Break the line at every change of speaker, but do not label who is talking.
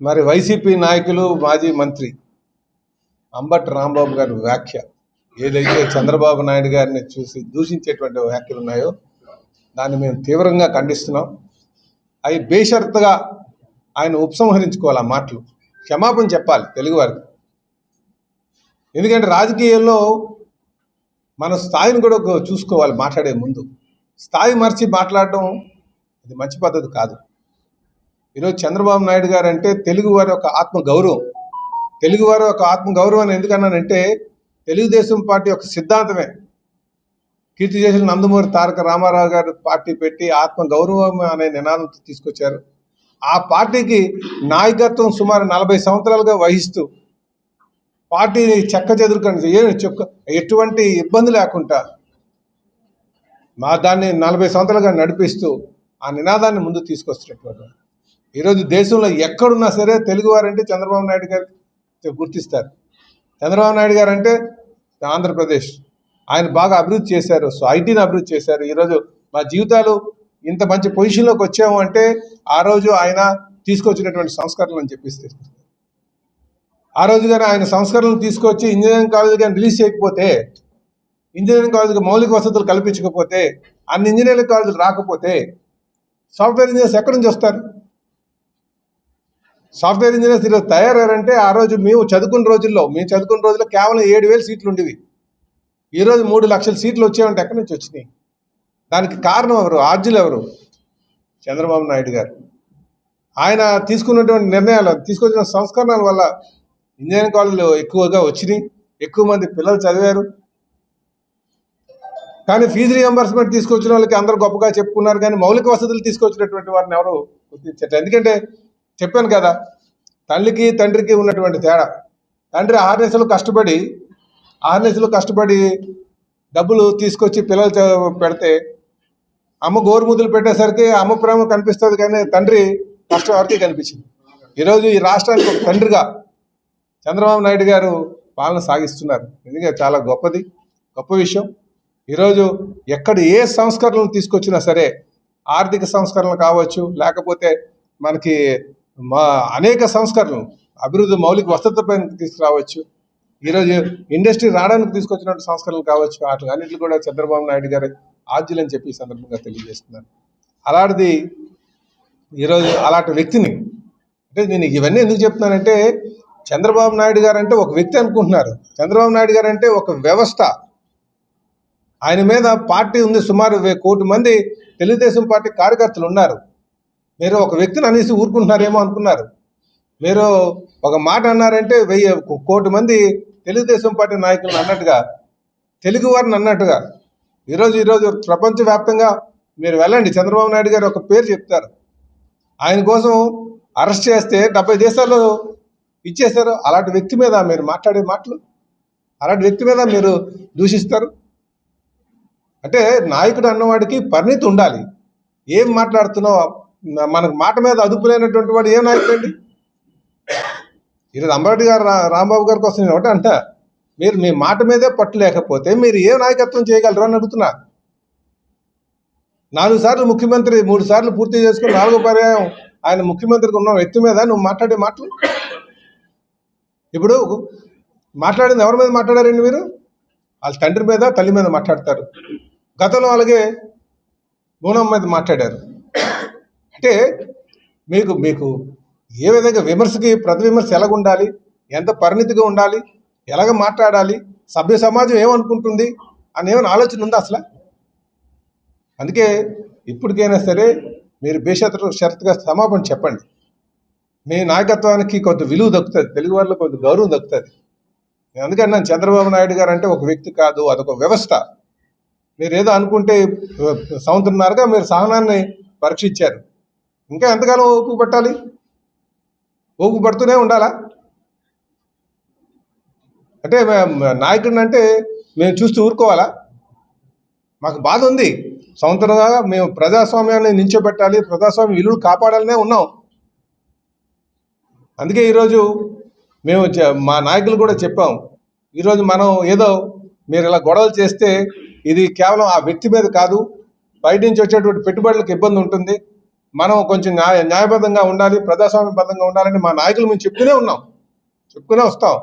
మరి వైసీపీ నాయకులు మాజీ మంత్రి అంబటి రాంబాబు గారి వ్యాఖ్య ఏదైతే చంద్రబాబు నాయుడు గారిని చూసి దూషించేటువంటి వ్యాఖ్యలు ఉన్నాయో దాన్ని మేము తీవ్రంగా ఖండిస్తున్నాం. అవి బేషరత్గా ఆయన ఉపసంహరించుకోవాలి ఆ మాటలు. క్షమాపణ చెప్పాలి తెలుగువారికి ఎందుకంటే రాజకీయాల్లో మన స్థాయిని కూడా చూసుకోవాలి మాట్లాడే ముందు. స్థాయి మర్చి మాట్లాడడం ఇది మంచి పద్ధతి కాదు. ఈరోజు చంద్రబాబు నాయుడు గారు అంటే తెలుగు వారి ఒక ఆత్మ గౌరవం తెలుగు వారి ఒక ఆత్మ ఎందుకన్నానంటే తెలుగుదేశం పార్టీ యొక్క సిద్ధాంతమే. కీర్తి చేసిన నందమూరి తారక రామారావు గారు పార్టీ పెట్టి ఆత్మ గౌరవం అనే నినాదంతో తీసుకొచ్చారు. ఆ పార్టీకి నాయకత్వం సుమారు నలభై సంవత్సరాలుగా వహిస్తూ పార్టీని చెక్క చెదురుకొని ఏ చెక్క ఎటువంటి ఇబ్బంది లేకుండా మా దాన్ని నలభై సంవత్సరాలుగా నడిపిస్తూ ఆ నినాదాన్ని ముందు తీసుకొస్తున్నటువంటి ఈరోజు దేశంలో ఎక్కడున్నా సరే తెలుగువారంటే చంద్రబాబు నాయుడు గారు గుర్తిస్తారు. చంద్రబాబు నాయుడు గారు అంటే ఆంధ్రప్రదేశ్. ఆయన బాగా అభివృద్ధి చేశారు. సో ఐటీని అభివృద్ధి చేశారు. ఈరోజు మా జీవితాలు ఇంత మంచి పొజిషన్లోకి వచ్చాము అంటే ఆ రోజు ఆయన తీసుకొచ్చినటువంటి సంస్కరణలు అని చెప్పిస్తే ఆ రోజు కానీ ఆయన సంస్కరణలు తీసుకొచ్చి ఇంజనీరింగ్ కాలేజ్ కానీ రిలీజ్ చేయకపోతే ఇంజనీరింగ్ కాలేజ్కి మౌలిక వసతులు కల్పించకపోతే అన్ని ఇంజనీరింగ్ కాలేజీలు రాకపోతే సాఫ్ట్వేర్ ఇంజనీర్స్ ఎక్కడి నుంచి వస్తారు? సాఫ్ట్వేర్ ఇంజనీర్స్ ఈరోజు తయారయ్యారంటే ఆ రోజు మేము చదువుకున్న రోజుల్లో మేము చదువుకున్న రోజుల్లో కేవలం ఏడు వేలు సీట్లు ఉండేవి. ఈరోజు మూడు లక్షల సీట్లు వచ్చాయంటే ఎక్కడి నుంచి వచ్చినాయి? దానికి కారణం ఎవరు? ఆర్జులు ఎవరు? చంద్రబాబు నాయుడు గారు. ఆయన తీసుకున్నటువంటి నిర్ణయాలు తీసుకొచ్చిన సంస్కరణల వల్ల ఇంజనీరింగ్ కాలేజీలు ఎక్కువగా వచ్చినాయి. ఎక్కువ మంది పిల్లలు చదివారు. కానీ ఫీజు రియంబర్స్మెంట్ తీసుకొచ్చిన వాళ్ళకి అందరూ గొప్పగా చెప్పుకున్నారు. కానీ మౌలిక వసతులు తీసుకొచ్చినటువంటి వారిని ఎవరు గుర్తించట్లేదు. ఎందుకంటే చెప్పాను కదా తల్లికి తండ్రికి ఉన్నటువంటి తేడా. తండ్రి ఆర్నెస్లు కష్టపడి ఆర్నెస్లు కష్టపడి డబ్బులు తీసుకొచ్చి పిల్లలు పెడితే అమ్మ గోరుముద్దులు పెట్టేసరికి అమ్మ ప్రేమ కనిపిస్తుంది కానీ తండ్రి కష్టం కనిపించింది. ఈరోజు ఈ రాష్ట్రానికి ఒక తండ్రిగా చంద్రబాబు నాయుడు గారు పాలన సాగిస్తున్నారు. నిజంగా చాలా గొప్పది గొప్ప విషయం. ఈరోజు ఎక్కడ ఏ సంస్కరణలు తీసుకొచ్చినా సరే ఆర్థిక సంస్కరణలు కావచ్చు లేకపోతే మనకి మా అనేక సంస్కరణలు అభివృద్ధి మౌలిక వసతులపై తీసుకురావచ్చు. ఈరోజు ఇండస్ట్రీ రావడానికి తీసుకొచ్చినటువంటి సంస్కరణలు కావచ్చు వాటి అన్నింటిలో కూడా చంద్రబాబు నాయుడు గారు ఆద్యులని చెప్పి ఈ సందర్భంగా తెలియజేస్తున్నాను. అలాంటిది ఈరోజు అలాంటి వ్యక్తిని అంటే నేను ఇవన్నీ ఎందుకు చెప్తున్నానంటే చంద్రబాబు నాయుడు గారు అంటే ఒక వ్యక్తి అనుకుంటున్నారు. చంద్రబాబు నాయుడు గారు అంటే ఒక వ్యవస్థ. ఆయన మీద పార్టీ ఉంది సుమారు వే- కోటి మంది తెలుగుదేశం పార్టీ కార్యకర్తలు ఉన్నారు. మీరు ఒక వ్యక్తిని అనేసి ఊరుకుంటున్నారేమో అనుకున్నారు. మీరు ఒక మాట అన్నారంటే వెయ్యి కోటి మంది తెలుగుదేశం పార్టీ నాయకులను అన్నట్టుగా తెలుగు వారిని అన్నట్టుగా ఈరోజు ఈరోజు ప్రపంచవ్యాప్తంగా మీరు వెళ్ళండి. చంద్రబాబు నాయుడు గారు ఒక పేరు చెప్తారు. ఆయన కోసం అరెస్ట్ చేస్తే డెబ్బై దేశాల్లో ఇచ్చేశారు. అలాంటి వ్యక్తి మీద మీరు మాట్లాడే మాటలు అలాంటి వ్యక్తి మీద మీరు దూషిస్తారు. అంటే నాయకుడు అన్నవాడికి పరిణితి ఉండాలి. ఏం మాట్లాడుతున్నావు? మనకు మాట మీద అదుపు లేనటువంటి వాడు ఏ నాయకుడు అండి? ఈరోజు అంబరెడ్డి గారు రా- రాంబాబు గారి కోసం నేను అంట. మీరు మీ మాట మీదే పట్టు లేకపోతే మీరు ఏ నాయకత్వం చేయగలరు అని అడుగుతున్నా. నాలుగు సార్లు ముఖ్యమంత్రి మూడు సార్లు పూర్తి చేసుకుని నాలుగో పర్యాయం ఆయన ముఖ్యమంత్రికి ఉన్న వ్యక్తి మీద నువ్వు మాట్లాడే మాటలు? ఇప్పుడు మాట్లాడింది ఎవరి మీద మాట్లాడారండి మీరు? వాళ్ళ తండ్రి మీద తల్లి మీద మాట్లాడతారు. గతంలో అలాగే మూనం మీద మాట్లాడారు. అంటే మీకు మీకు ఏ విధంగా విమర్శకి ప్రతి విమర్శ ఎలాగ ఉండాలి ఎంత పరిణితిగా ఉండాలి? ఎలాగ మాట్లాడాలి? సభ్య సమాజం ఏమనుకుంటుంది? అని ఏమైనా ఆలోచన ఉందా అసలు? అందుకే ఇప్పటికైనా సరే మీరు బేషరతు షరతుగా సమాపణ చెప్పండి. మీ నాయకత్వానికి కొంత విలువ దక్కుతుంది. తెలుగు వాళ్ళకి కొంత గౌరవం దక్కుతుంది. నేను అందుకని నేను చంద్రబాబు నాయుడు గారు అంటే ఒక వ్యక్తి కాదు అదొక వ్యవస్థ. మీరు ఏదో అనుకుంటే సంవత్సరంన్నరగా మీరు సహనాన్ని పరీక్షించారు. ఇంకా ఎంతకాలం ఓపు పట్టాలి? ఓపు పడుతూనే ఉండాలా? అంటే నాయకుడిని అంటే మేము చూస్తూ ఊరుకోవాలా? మాకు బాధ ఉంది. సంవత్సరంగా మేము ప్రజాస్వామ్యాన్ని నించోబెట్టాలి ప్రజాస్వామ్య విలువలు కాపాడాలనే ఉన్నాం. అందుకే ఈరోజు మేము మా నాయకులు కూడా చెప్పాం. ఈరోజు మనం ఏదో మీరు ఇలా గొడవలు చేస్తే ఇది కేవలం ఆ వ్యక్తి మీద కాదు. బయట నుంచి వచ్చేటువంటి పెట్టుబడులకు ఇబ్బంది ఉంటుంది. మనం కొంచెం న్యాయ న్యాయబద్ధంగా ఉండాలి ప్రజాస్వామ్యబద్ధంగా ఉండాలని మా నాయకులు మేము చెప్తూనే ఉన్నాం. చెప్పుకునే వస్తాం.